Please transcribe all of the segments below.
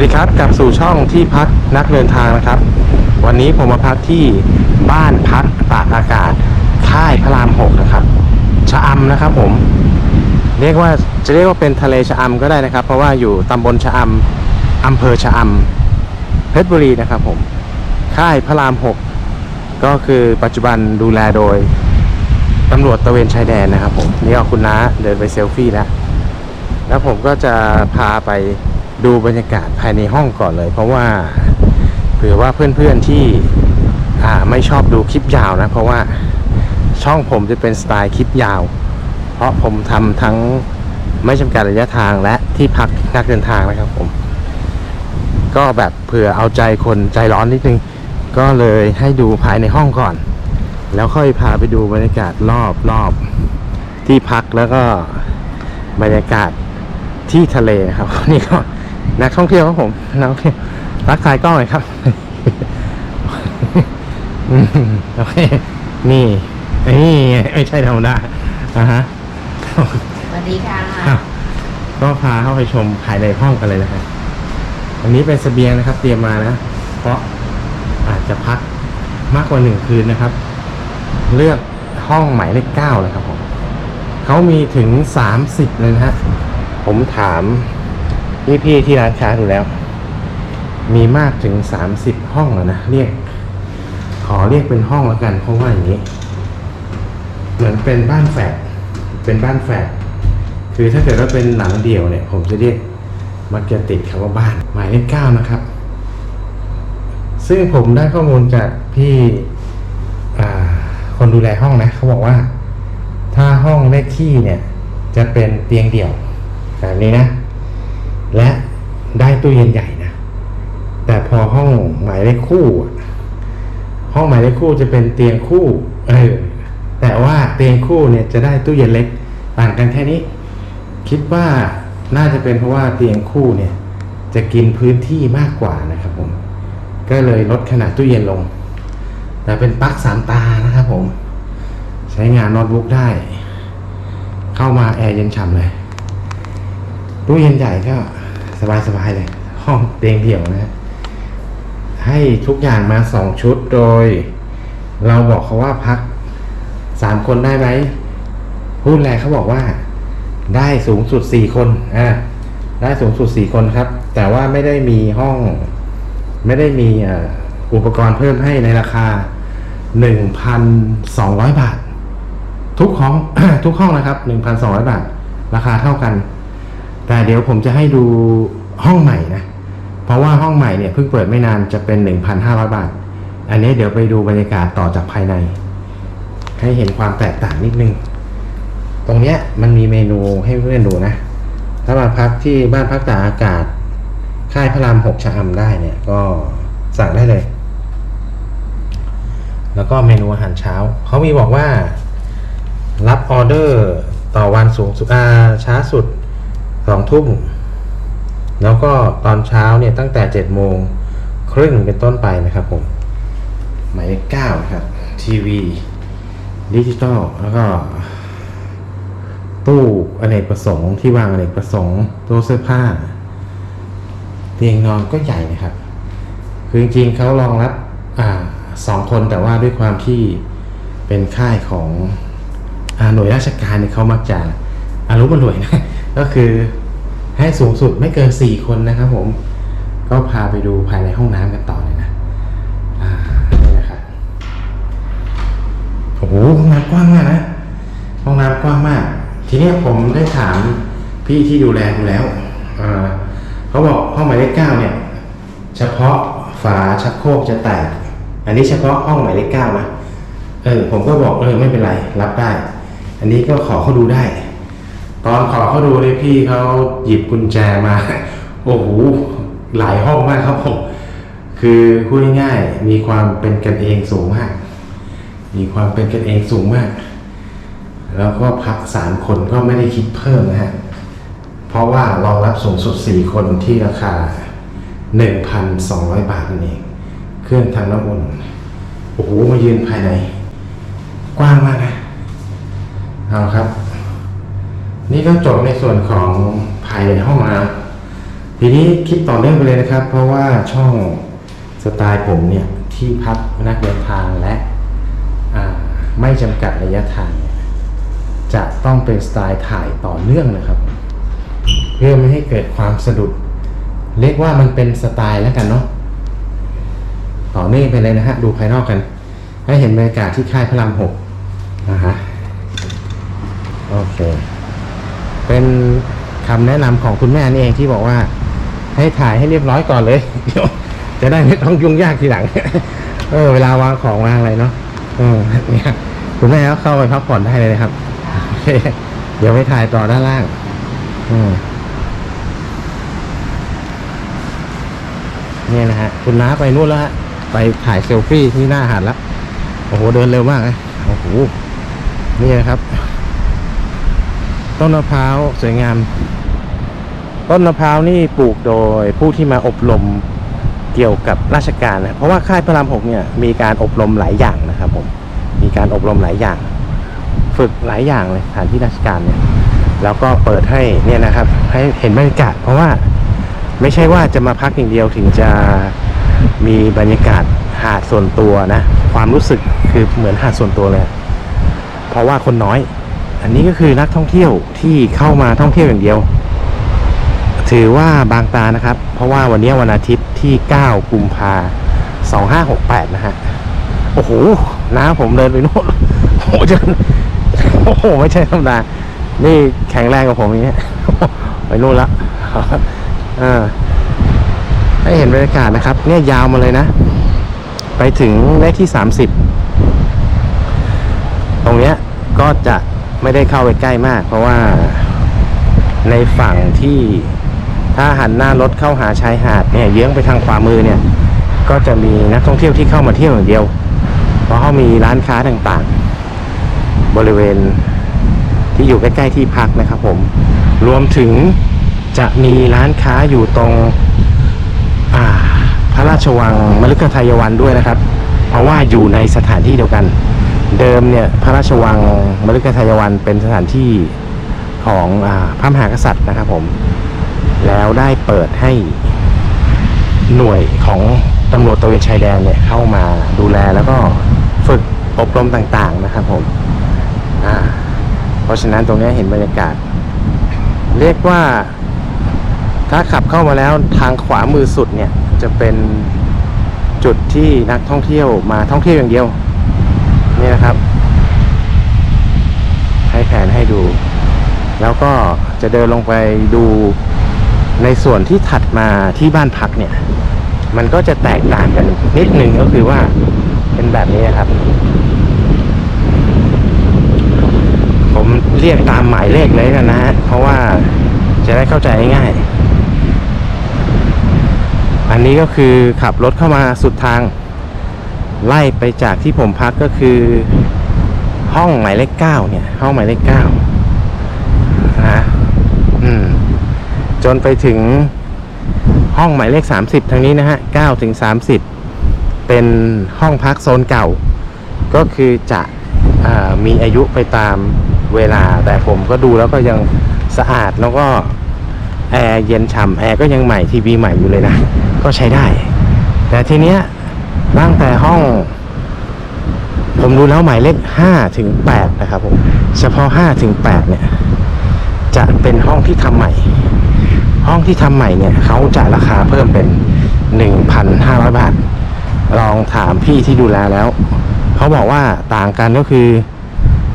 วัสดีครับกลับสู่ช่องที่พักนักเดินทางนะครับ วันนี้ผมมาพักที่บ้านพักตากอากาศค่ายพระรามหกนะครับชะอำนะครับผม เรียกว่าจะเรียกว่าเป็นทะเลชะอำก็ได้นะครับ เพราะว่าอยู่ตำบลชะอำอำเภอชะอำเพชรบุรีนะครับผมค่ายพระรามหกก็คือปัจจุบันดูแลโดยตำรวจตะเวนชายแดนนะครับผมนี่เอาคุณน้าเดินไปเซลฟี่แล้วแล้วผมก็จะพาไป ดูบรรยากาศภายในห้องก่อนเลย เพราะว่าเผื่อว่าเพื่อนๆที่อ่าไม่ชอบดูคลิปยาวนะ เพราะว่าช่องผมจะเป็นสไตล์คลิปยาว เพราะผมทำทั้งไม่จำกัดระยะทางและที่พักนักเดินทางนะครับผม ก็แบบเผื่อเอาใจคนใจร้อนนิดนึง ก็เลยให้ดูภายในห้องก่อน แล้วค่อยพาไปดูบรรยากาศรอบรอบที่พักแล้วก็บรรยากาศที่ทะเลครับนี่ก็ นักท่องเที่ยวครับผมนักท่องเที่ยวรักทายกล้องหน่อยครับอืมโอเคนี่นี่ไม่ใช่ธรรมดาอะฮะสวัสดีค่ะอะก็พาเข้าไปชมภายในห้องกันเลยนะครับอันนี้เป็นเสบียงนะครับ เตรียมมานะ เพราะอาจจะพักมากกว่าหนึ่งคืนนะครับ เลือกห้องหมายเลขเก้าเลยครับผมเขามีถึงสามสิบเลยนะฮะผมถาม พี่ๆที่ร้านค้าดูแล้ว มีมากถึงสามสิบห้องแล้วนะเรียก ขอเรียกเป็นห้องแล้วกันเพราะว่าอย่างนี้ เหมือนเป็นบ้านแฝดเป็นบ้านแฝดคือถ้าเกิดว่าเป็นหลังเดี่ยวเนี่ย ผมจะเรียกมักจะติดคำว่าบ้าน หมายเลขเก้านะครับ ซึ่งผมได้ข้อมูลจากพี่คนดูแลห้องนะเขาบอกว่า ถ้าห้องเลขที่เนี่ย จะเป็นเตียงเดี่ยวแบบนี้นะ และได้ตู้เย็นใหญ่นะ แต่พอห้องหมายเลขคู่ ห้องหมายเลขคู่จะเป็นเตียงคู่เออแต่ว่าเตียงคู่เนี่ยจะได้ตู้เย็นเล็กต่างกันแค่นี้ คิดว่าน่าจะเป็นเพราะว่าเตียงคู่เนี่ยจะกินพื้นที่มากกว่านะครับผม ก็เลยลดขนาดตู้เย็นลง แต่เป็นปลั๊กสามตานะครับผม ใช้งานโน้ตบุ๊กได้ เข้ามาแอร์เย็นฉ่ำเลย ตู้เย็นใหญ่ก็ สบายๆเลย ห้องเตียงเดี่ยวนะให้ทุกอย่างมาสองชุดโดย เราบอกเขาว่าพักสามคนได้ไหมผู้ดูแลเขาบอกว่า ได้สูงสุดสี่คนอ่าได้สูงสุดสี่คนครับ แต่ว่าไม่ได้มีห้อง ไม่ได้มีอ่ออุปกรณ์เพิ่มให้ในราคาหนึ่งพันสองร้อยบาท ทุกห้องทุกห้องนะครับหนึ่งพันสองร้อยบาท ราคาเท่ากัน แต่เดี๋ยวผมจะให้ดูห้องใหม่นะ เพราะว่าห้องใหม่เนี่ยเพิ่งเปิดไม่นานจะเป็นหนึ่งพันห้าร้อยบาท อันนี้เดี๋ยวไปดูบรรยากาศต่อจากภายใน ให้เห็นความแตกต่างนิดนึง ตรงเนี้ยมันมีเมนูให้เพื่อนดูนะ ถ้ามาพักที่บ้านพักตากอากาศ ค่ายพระรามหกชะอำได้เนี่ยก็สั่งได้เลย แล้วก็เมนูอาหารเช้า เขามีบอกว่า รับออเดอร์ต่อวันสูงสุดอาช้าสุด องทุ่มแล้วก็ตอนเช้าเนี่ยตั้งแต่เจ็ดโมงครึ่งเป็นต้นไปนะครับผม หมายเลขเก้าครับ ทีวีดิจิตอลแล้วก็ ตู้อเนกประสงค์ที่วางอเนกประสงค์ตู้เสื้อผ้า เตียงนอนก็ใหญ่นะครับ คือจริงๆเขารองรับอ่าสองคนแต่ว่าด้วยความที่เป็นค่ายของอหน่วยราชการเนี่ยเขามักจะอารุมอร่วยนะก็คือ ให้สูงสุดไม่เกินสี่คนนะครับผม ก็พาไปดูภายในห้องน้ำกันต่อเลยนะ อ่านี่นะครับโอ้โหห้องน้ำกว้างมากนะ ห้องน้ำกว้างมาก ทีนี้ผมได้ถามพี่ที่ดูแลดูแล้วเขาบอกห้องหมายเลขเก้าเนี่ย เฉพาะฝาชักโครกจะแตก อันนี้เฉพาะห้องหมายเลขเก้านะ เออ ผมก็บอกเออไม่เป็นไร รับได้ อันนี้ก็ขอเขาดูได้ ตอนขอเขาดูเลยพี่เขาหยิบกุญแจมา โอ้โหหลายห้องมากครับผมคือพูดง่ายๆมีความเป็นกันเองสูงมาก มีความเป็นกันเองสูงมาก แล้วก็พักสามคนก็ไม่ได้คิดเพิ่มนะฮะเพราะว่ารองรับสูงสุดสี่คนที่ราคาหนึ่งพันสองร้อยบาทนั่นเองเครื่องทำน้ำอุ่นโอ้โหมายืนภายใน กว้างมากนะเอาครับ นี่ก็จบในส่วนของภายในห้องน้ำทีนี้คลิปต่อเนื่องไปเลยนะครับ เพราะว่าช่องสไตล์ผมเนี่ย ที่พักนักเดินทางและไม่จำกัดระยะทาง จะต้องเป็นสไตล์ถ่ายต่อเนื่องนะครับ เพื่อไม่ให้เกิดความสะดุด เรียกว่ามันเป็นสไตล์แล้วกันเนาะต่อเนื่องไปเลยนะฮะ ดูภายนอกกัน ให้เห็นบรรยากาศที่ค่ายพระรามหกนะฮะโอเค เป็นคำแนะนำของคุณแม่นี่เองที่บอกว่า ให้ถ่ายให้เรียบร้อยก่อนเลยเดี๋ยวจะได้ไม่ต้องยุ่งยากทีหลัง เออ เวลาวางของวางอะไรเนาะเออเนี่ยคุณแม่ก็เข้าไปพักผ่อนได้เลยนะครับ เดี๋ยวไปถ่ายต่อด้านล่างอืมเนี่ยนะฮะคุณน้าไปนู่นแล้วฮะไปถ่ายเซลฟี่ที่หน้าหาดแล้วโอ้โหเดินเร็วมากเลยโอ้โหนี่นะครับ ต้นมะพร้าวสวยงาม ต้นมะพร้าวนี่ปลูกโดยผู้ที่มาอบรมเกี่ยวกับราชการนะเพราะว่าค่ายพระรามหกเนี่ยมีการอบรมหลายอย่างนะครับผมมีการอบรมหลายอย่าง ฝึกหลายอย่างเลยสถานที่ราชการเนี่ยแล้วก็เปิดให้เนี่ยนะครับ ให้เห็นบรรยากาศ เพราะว่าไม่ใช่ว่าจะมาพักอย่างเดียวถึงจะมีบรรยากาศหาดส่วนตัวนะ ความรู้สึกคือเหมือนหาดส่วนตัวเลย เพราะว่าคนน้อย อันนี้ก็คือนักท่องเที่ยวที่เข้ามาท่องเที่ยวอย่างเดียว ถือว่าบางตานะครับ เพราะว่าวันนี้วันอาทิตย์ที่ 9 กุมภา2568 นะฮะ โอ้โห น้าผมเดินไปโน่นโอ้โหจะโอ้โห ไม่ใช่ธรรมดา นี่แข็งแรงกว่าผมอย่างเงี้ยไปโน่นละเออให้เห็นบรรยากาศนะครับ เนี่ยยาวมาเลยนะ ไปถึงเลขที่ 30 ตรงเนี้ยก็จะ ไม่ได้เข้าไปใกล้มาก เพราะว่าในฝั่งที่ถ้าหันหน้ารถเข้าหาชายหาดเนี่ยเยื้องไปทางขวามือเนี่ย ก็จะมีนักท่องเที่ยวที่เข้ามาเที่ยวอย่างเดียว เพราะเขามีร้านค้าต่างๆ บริเวณที่อยู่ใกล้ๆที่พักนะครับผม รวมถึงจะมีร้านค้าอยู่ตรงพระราชวังมฤคทายวันด้วยนะครับ เพราะว่าอยู่ในสถานที่เดียวกัน เดิมเนี่ยพระราชวังมฤคทายวันเป็นสถานที่ของอพระมหากษัตริย์นะครับผม แล้วได้เปิดให้หน่วยของตำรวจตระเวนชายแดนเนี่ยเข้ามาดูแลแล้วก็ฝึกอบรมต่างๆนะครับผม เพราะฉะนั้นตรงนี้เห็นบรรยากาศ เรียกว่าถ้าขับเข้ามาแล้วทางขวามือสุดเนี่ยจะเป็นจุดที่นักท่องเที่ยวมาท่องเที่ยวอย่างเดียว นี่นะครับ ให้แผนให้ดู แล้วก็จะเดินลงไปดูในส่วนที่ถัดมาที่บ้านพักเนี่ย มันก็จะแตกต่างกันนิดนึงก็คือว่าเป็นแบบนี้นะครับ ผมเรียกตามหมายเลขเลยกันนะฮะเพราะว่าจะได้เข้าใจง่าย อันนี้ก็คือขับรถเข้ามาสุดทาง ไล่ไปจากที่ผมพักก็คือ ห้องหมายเลขเก้าเนี่ย ห้องหมายเลขเก้านะอืม จนไปถึงห้องหมายเลขสามสิบทางนี้นะฮะเก้าถึงสามสิบเป็นห้องพักโซนเก่า ก็คือจะอมีอายุไปตามเวลา แต่ผมก็ดูแล้วก็ยังสะอาดแล้วก็แอร์เย็นฉ่ำแอร์ก็ยังใหม่ทีวีใหม่อยู่เลยนะ ก็ใช้ได้ แต่ทีเนี้ย ตั้งแต่ห้อง ผมดูแล้วหมายเลขห้าถึงแปดนะครับผมเฉพาะห้าถึงแปดเนี่ย จะเป็นห้องที่ทำใหม่ ห้องที่ทำใหม่เนี่ยเขาจะราคาเพิ่มเป็นหนึ่งพันห้าร้อยบาท ลองถามพี่ที่ดูแลแล้ว เขาบอกว่าต่างกันก็คือ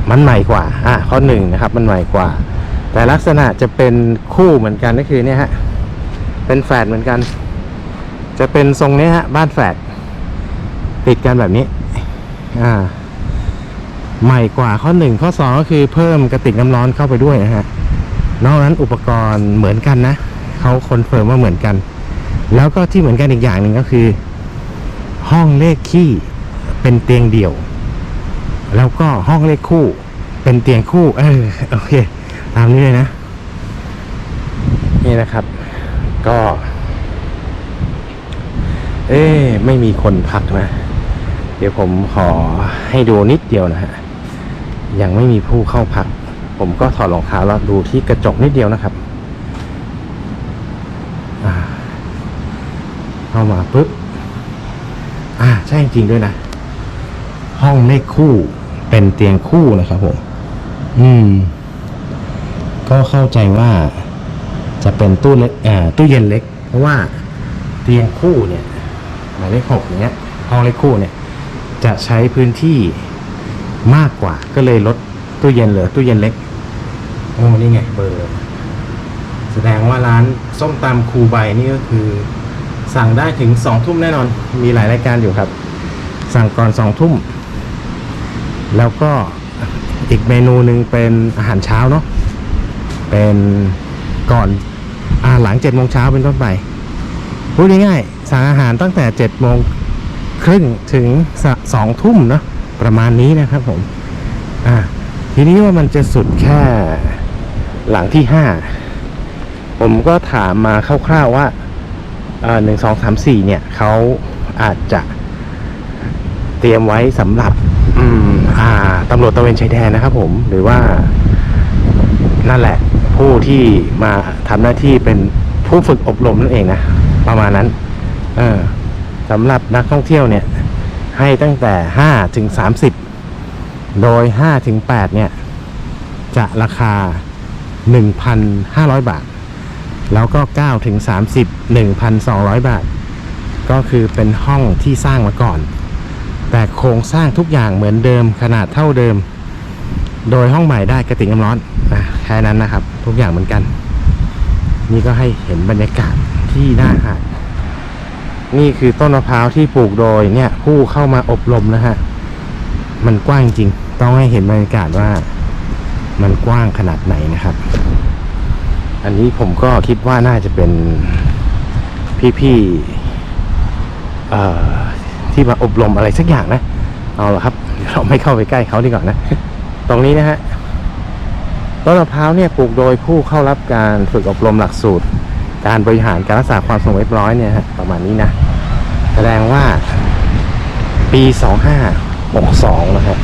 มันใหม่กว่า อะข้อหนึ่งนะครับ มันใหม่กว่า แต่ลักษณะจะเป็นคู่เหมือนกันก็คือเนี่ยฮะ เป็นแฝดเหมือนกัน จะเป็นทรงนี้ฮะ บ้านแฝด ติดกันแบบนี้ อ่า ใหม่กว่าข้อหนึ่งข้อสองก็คือเพิ่มกระติกน้ำร้อนเข้าไปด้วยนะฮะนอกนั้นอุปกรณ์เหมือนกันนะเขาคอนเฟิร์มว่าเหมือนกัน แล้วก็ที่เหมือนกันอีกอย่างหนึ่งก็คือ ห้องเลขขี้เป็นเตียงเดี่ยว แล้วก็ห้องเลขคู่ เป็นเตียงคู่ เออโอเค ตามนี้เลยนะ นี่นะครับ ก็ เอ๊ะไม่มีคนพักนะ เดี๋ยวผมขอให้ดูนิดเดียวนะฮะ ยังไม่มีผู้เข้าพัก ผมก็ถอดรองเท้าแล้วดูที่กระจกนิดเดียวนะครับอ่าเข้ามาปุ๊บ อ่าใช่จริงด้วยนะ ห้องไม่คู่เป็นเตียงคู่นะครับผม อืม ก็เข้าใจว่าจะเป็นตู้เล็กอ่าตู้เย็นเล็ก เพราะว่าเตียงคู่เนี่ยหมายเลขหกอย่างเงี้ยห้องเลขคู่เนี่ย จะใช้พื้นที่มากกว่า ก็เลยลดตู้เย็นเหลือตู้เย็นเล็กโอ้นี่ไงเบอร์ แสดงว่าร้านส้มตำครูใบนี่ก็คือ สั่งได้ถึงสองทุ่มแน่นอน มีหลายรายการอยู่ครับ สั่งก่อนสองทุ่ม แล้วก็อีกเมนูหนึ่งเป็นอาหารเช้าเนาะเป็นก่อนอาหลังเจ็ดโมงเช้าเป็นต้นไปพูดง่ายๆสั่งอาหารตั้งแต่เจ็ดโมง ครึ่งถึงสองทุ่มเนาะประมาณนี้นะครับผม อ่าทีนี้ว่ามันจะสุดแค่หลังที่ห้าผมก็ถามมาคร่าวๆว่าหนึ่งสองสามสี่เนี่ยเขาอาจจะเตรียมไว้สำหรับตำรวจตะเวนชายแดนนะครับผมหรือว่านั่นแหละ ผู้ที่มาทำหน้าที่เป็นผู้ฝึกอบรมนั่นเองนะ ประมาณนั้น เออ สำหรับนักท่องเที่ยวเนี่ยให้ตั้งแต่ห้าถึงสามสิบโดยห้าถึงแปดเนี่ยจะราคาหนึ่งพันห้าร้อยบาท แล้วก็9ถึง30 1,200 บาท ก็คือเป็นห้องที่สร้างมาก่อน แต่โครงสร้างทุกอย่างเหมือนเดิมขนาดเท่าเดิม โดยห้องใหม่ได้กระติกน้ำร้อนนะแค่นั้นนะครับ ทุกอย่างเหมือนกัน นี่ก็ให้เห็นบรรยากาศที่หน้าหาด นี่คือต้นมะพร้าวที่ปลูกโดยเนี่ย ผู้เข้ามาอบรมนะฮะ มันกว้างจริง ต้องให้เห็นบรรยากาศว่า มันกว้างขนาดไหนนะครับ อันนี้ผมก็คิดว่าน่าจะเป็นพี่ๆที่มาอบรมอะไรสักอย่างนะ เอาละครับเดี๋ยวเราไม่เข้าไปใกล้เขาดีกว่านะ ตรงนี้นะฮะต้นมะพร้าวเนี่ยปลูกโดยผู้เข้ารับการฝึกอบรมหลักสูตร การบริหารการรักษาความสงบเรียบร้อยเนี่ยฮะประมาณนี้นะ แสดงว่าปี 2562นะครับ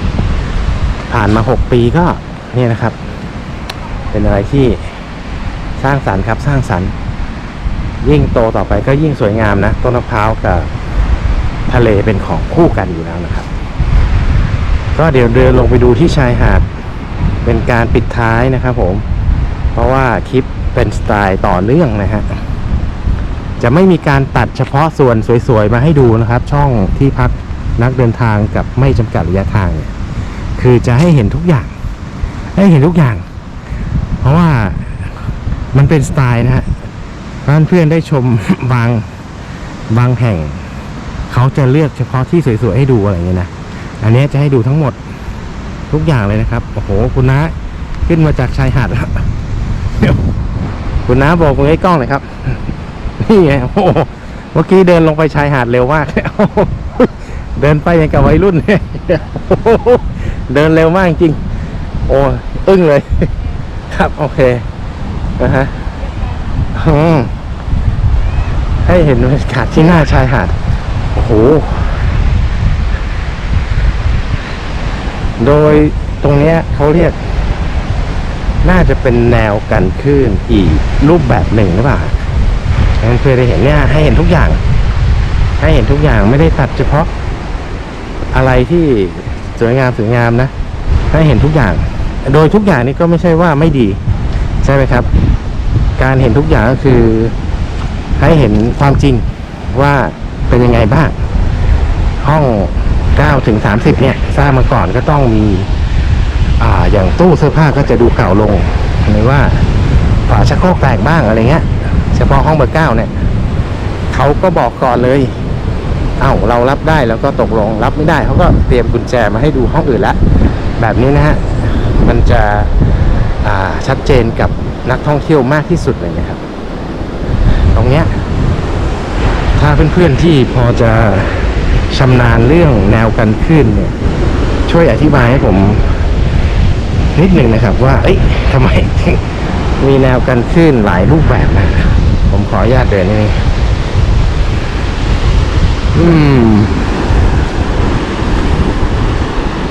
ผ่านมา 6 ปีก็เนี่ยนะครับ เป็นอะไรที่สร้างสรรค์ครับสร้างสรรค์ ยิ่งโตต่อไปก็ยิ่งสวยงามนะต้นมะพร้าวกับทะเลเป็นของคู่กันอยู่แล้วนะครับ ก็เดี๋ยวเดินลงไปดูที่ชายหาดเป็นการปิดท้ายนะครับผม เพราะว่าคลิป เป็นสไตล์ต่อเนื่องนะฮะ จะไม่มีการตัดเฉพาะส่วนสวยๆ มาให้ดูนะครับ ช่องที่พักนักเดินทางกับไม่จำกัดระยะทางเนี่ยคือจะให้เห็นทุกอย่าง ให้เห็นทุกอย่าง เพราะว่ามันเป็นสไตล์นะฮะเพื่อนๆได้ชมบางบางแห่ง เขาจะเลือกเฉพาะที่สวยๆ ให้ดูอะไรอย่างเงี้ยนะ อันนี้จะให้ดูทั้งหมดทุกอย่างเลยนะครับ โอ้โห คุณน้าขึ้นมาจากชายหาดแล้วเดี๋ยว คุณน้าบอกมือให้กล้องหน่อยครับ นี่ไงโอ้เมื่อกี้เดินลงไปชายหาดเร็วมาก เดินไปย่างกับวัยรุ่นเนี่ยเดินเร็วมากจริง โอ้อึ้งเลย ครับโอเคนะฮะให้เห็นบรรยากาศที่หน้าชายหาด โอ้โห โดยตรงเนี้ยเขาเรียก น่าจะเป็นแนวกันคลื่นอีกรูปแบบหนึ่งหรือเปล่างั้นเพื่อได้เห็นเนี่ยให้เห็นทุกอย่าง ให้เห็นทุกอย่างไม่ได้ตัดเฉพาะ อะไรที่สวยงามสวยงามนะ ให้เห็นทุกอย่าง โดยทุกอย่างนี้ก็ไม่ใช่ว่าไม่ดี ใช่ไหมครับ การเห็นทุกอย่างก็คือให้เห็นความจริงว่าเป็นยังไงบ้าง ห้อง9ถึง30เนี่ยสร้างมาก่อนก็ต้องมี อ่าอย่างตู้เสื้อผ้าก็จะดูเก่าลงหรือว่าฝาชักโครกแตกบ้างอะไรเงี้ย เฉพาะห้องเบอร์เก้าเนี่ยเขาก็บอกก่อนเลย เอ้าเรารับได้แล้วก็ตกลงรับไม่ได้เขาก็เตรียมกุญแจมาให้ดูห้องอื่นละแบบนี้นะฮะมันจะชัดเจนกับนักท่องเที่ยวมากที่สุดเลยนะครับ ตรงเนี้ยถ้าเพื่อนๆที่พอจะชำนาญเรื่องแนวกันคลื่นเนี่ยช่วยอธิบายให้ผม นิดหนึ่งนะครับ ว่า เอ้ยทำไม มีแนวกันคลื่นหลายรูปแบบนะผมขออนุญาตเดินนิดนึงอืม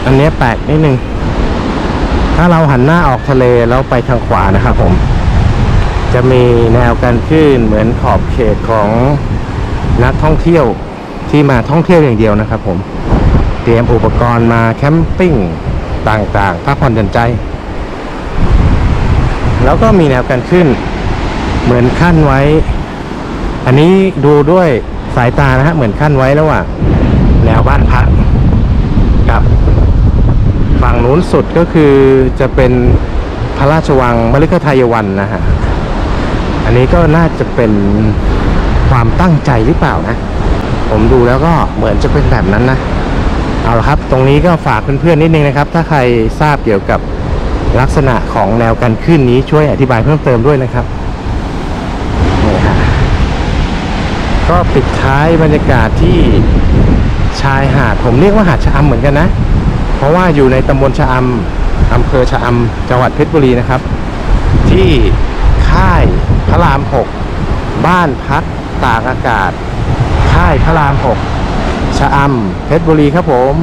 อันนี้แปลกนิดนึง ถ้าเราหันหน้าออกทะเลแล้วไปทางขวานะครับผม จะมีแนวกันคลื่นเหมือนขอบเขตของนักท่องเที่ยวที่มาท่องเที่ยวอย่างเดียวนะครับผม เตรียมอุปกรณ์มาแคมปิ้ง ต่างๆพักผ่อนหย่อนใจ แล้วก็มีแนวการขึ้น เหมือนขั้นไว้ อันนี้ดูด้วยสายตานะฮะเหมือนขั้นไว้ระหว่างแนวบ้านพักกับฝั่งนู้นสุดก็คือจะเป็นพระราชวังมฤคทายวันนะฮะอันนี้ก็น่าจะเป็นความตั้งใจหรือเปล่านะ ผมดูแล้วก็เหมือนจะเป็นแบบนั้นนะ เอาละครับ ตรงนี้ก็ฝากเพื่อนๆนิดนึงนะครับ ถ้าใครทราบเกี่ยวกับลักษณะของแนวการขึ้นนี้ช่วยอธิบายเพิ่มเติมด้วยนะครับนี่ฮะก็ปิดท้ายบรรยากาศที่ชายหาด ผมเรียกว่าหาดชะอำเหมือนกันนะ เพราะว่าอยู่ในตำบลชะอำอำเภอชะอำจังหวัดเพชรบุรีนะครับ ที่ค่ายพระรามหกบ้านพักตากอากาศ ค่ายพระรามหก ชะอำเพชรบุรีครับผม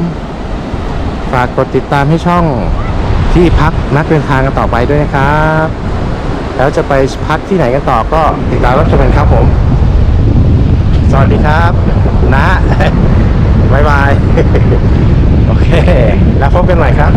ฝากกดติดตามให้ช่องที่พักนักเดินทางกันต่อไปด้วยนะครับ แล้วจะไปพักที่ไหนกันต่อก็ติดตามรับชมกันครับผม สวัสดีครับ นะบ๊ายบาย โอเค แล้วพบกันใหม่ครับ